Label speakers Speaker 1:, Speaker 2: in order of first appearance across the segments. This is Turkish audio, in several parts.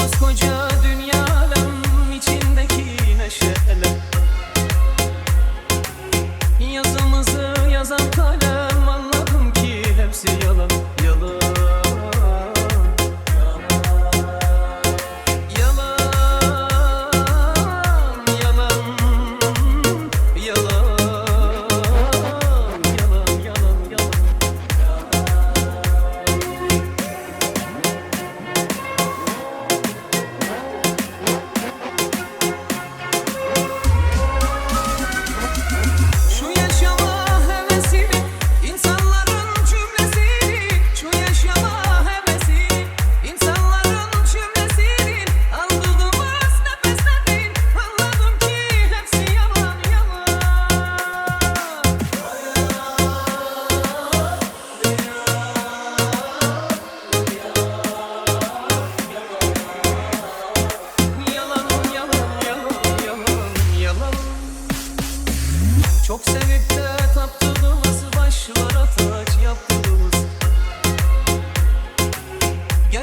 Speaker 1: Koskoca dünyanın içindeki neşeler.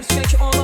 Speaker 1: stretch all